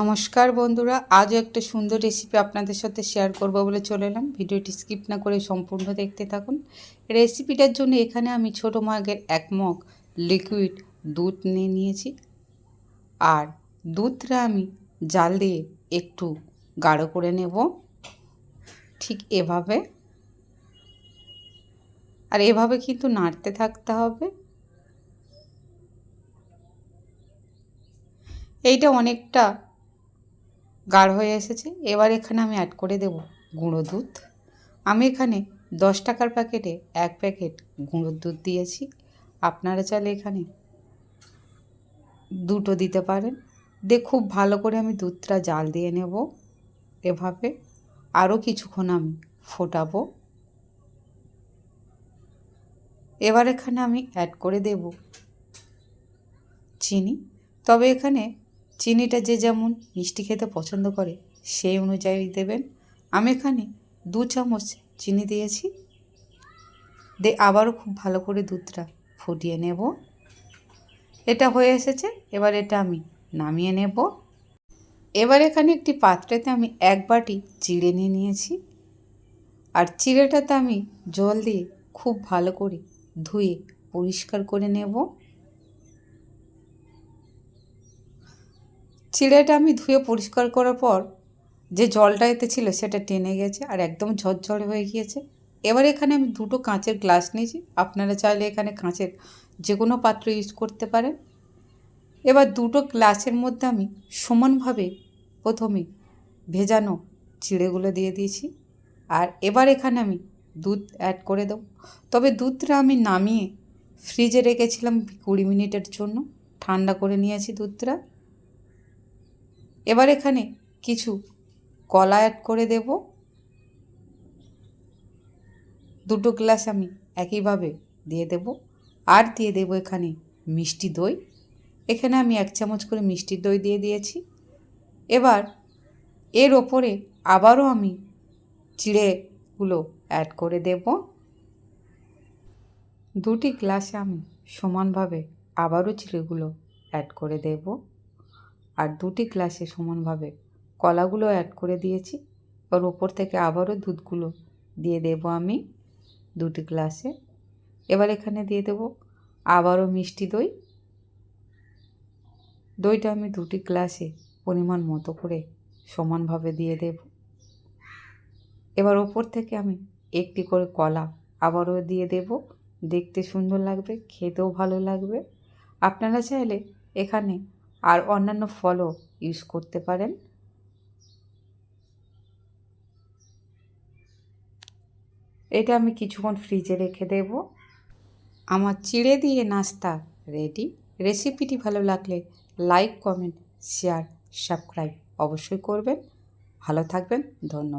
নমস্কার বন্ধুরা আজও একটা সুন্দর রেসিপি আপনাদের সাথে শেয়ার করব বলে চলে এলাম। ভিডিওটি স্কিপ না করে সম্পূর্ণ দেখতে থাকুন। রেসিপিটার জন্য এখানে আমি ছোটো মাগের এক মগ লিকুইড দুধ নিয়ে নিয়েছি। আর দুধটা আমি জাল দিয়ে একটু গাঢ় করে নেব। ঠিক এভাবে। আর এভাবে কিন্তু নাড়তে থাকতে হবে। এইটা অনেকটা গাঢ় হয়ে এসেছে। এবার এখানে আমি অ্যাড করে দেব গুঁড়ো দুধ। আমি এখানে দশ টাকার প্যাকেটে এক প্যাকেট গুঁড়ো দুধ দিয়েছি। আপনারা চাইলে এখানে দুটো দিতে পারেন। দিয়ে খুব ভালো করে আমি দুধটা জাল দিয়ে নেব এভাবে। আরও কিছুক্ষণ আমি ফোটাবো। এবার এখানে আমি অ্যাড করে দেব চিনি। তবে এখানে চিনিটা যে যেমন মিষ্টি খেতে পছন্দ করে, সেই অনুযায়ী দেবেন। আমি এখানে দু চামচ চিনি দিয়েছি। দে, আবারও খুব ভালো করে দুধটা ফুটিয়ে নেব। এটা হয়ে এসেছে, এবার এটা আমি নামিয়ে নেব। এবার এখানে একটি পাত্রেতে আমি এক বাটি চিড়ে নিয়ে নিয়েছি। আর চিড়েটাতে আমি জল দিয়ে খুব ভালো করে ধুয়ে পরিষ্কার করে নেব। চিড়েটা আমি ধুয়ে পরিষ্কার করার পর যে জলটা এতে ছিল সেটা টেনে গেছে আর একদম ঝরঝরে হয়ে গিয়েছে। এবার এখানে আমি দুটো কাঁচের গ্লাস নিয়েছি। আপনারা চাইলে এখানে কাঁচের যে কোনো পাত্র ইউজ করতে পারেন। এবার দুটো গ্লাসের মধ্যে আমি সমানভাবে প্রথমে ভেজানো চিড়েগুলো দিয়ে দিয়েছি আর এবার এখানে আমি দুধ অ্যাড করে দেবো। তবে দুধটা আমি নামিয়ে ফ্রিজে রেখেছিলাম কুড়ি মিনিটের জন্য। ঠান্ডা করে নিয়েছি দুধটা। এবার এখানে কিছু কলা অ্যাড করে দেব। দুটো গ্লাস আমি একইভাবে দিয়ে দেব। আর দিয়ে দেব এখানে মিষ্টি দই। এখানে আমি এক চামচ করে মিষ্টি দই দিয়ে দিয়েছি। এবার এর ওপরে আবারও আমি চিড়েগুলো অ্যাড করে দেব। দুটি গ্লাসে আমি সমানভাবে আবারও চিড়েগুলো অ্যাড করে দেবো। আর দুটি গ্লাসে সমানভাবে কলাগুলো অ্যাড করে দিয়েছি। ওর ওপর থেকে আবারও দুধগুলো দিয়ে দেব আমি দুটি গ্লাসে। এবার এখানে দিয়ে দেব আবারও মিষ্টি দই। দইটা আমি দুটি গ্লাসে পরিমাণ মতো করে সমানভাবে দিয়ে দেব। এবার ওপর থেকে আমি একটি করে কলা আবারও দিয়ে দেব। দেখতে সুন্দর লাগবে, খেতেও ভালো লাগবে। আপনারা চাইলে এখানে আর অন্যান্য ফলও ইউজ করতে পারেন। এটা আমি কিছুক্ষণ ফ্রিজে রেখে দেব। আমার চিড়ে দিয়ে নাস্তা রেডি। রেসিপিটি ভালো লাগলে লাইক, কমেন্ট, শেয়ার, সাবস্ক্রাইব অবশ্যই করবেন। ভালো থাকবেন, ধন্যবাদ।